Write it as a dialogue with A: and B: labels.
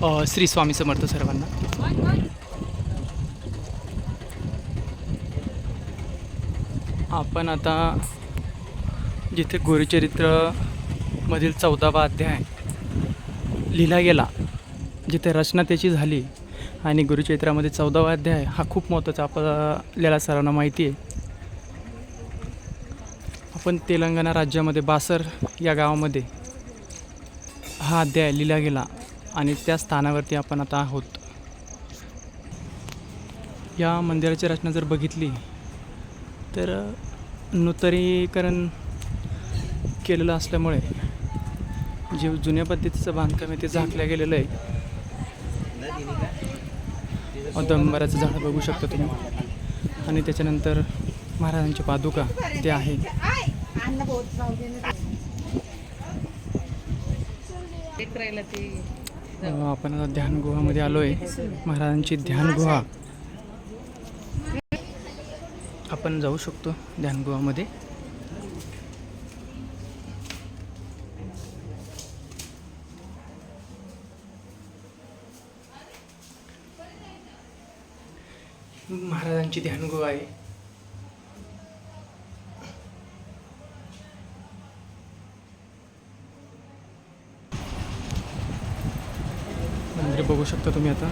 A: श्री स्वामी समर्थ सर्वांना. आपण आता जिथे गुरुचरित्र मधील चौदावा अध्याय लिहिला गेला जिथे रचना त्याची झाली आणि गुरुचरित्रामध्ये चौदावा अध्याय हा खूप महत्त्वाचा आपल्याला सर्वांना माहिती आहे. आपण तेलंगणा राज्यामध्ये बासर या गावामध्ये हा अध्याय लिहिला गेला. आणि त्या स्थानावरती आपण आता आहोत. या मंदिराची रचना जर बघितली तर नूतनीकरण केलेलं असल्यामुळे जे जुन्या पद्धतीचं बांधकाम आहे ते झाकलं गेलेलं आहे. औदंबराचं झाड बघू शकता तुम्ही. आणि त्याच्यानंतर महाराजांची पादुका ते आहे.
B: राहिलं ते
A: आपण आता ध्यानगृहामध्ये आलो आहे महाराजांची ध्यानगुहा. आपण जाऊ शकतो ध्यानगृहामध्ये. महाराजांची ध्यानगुहा आहे. मंदिर बघू शकता तुम्ही आता.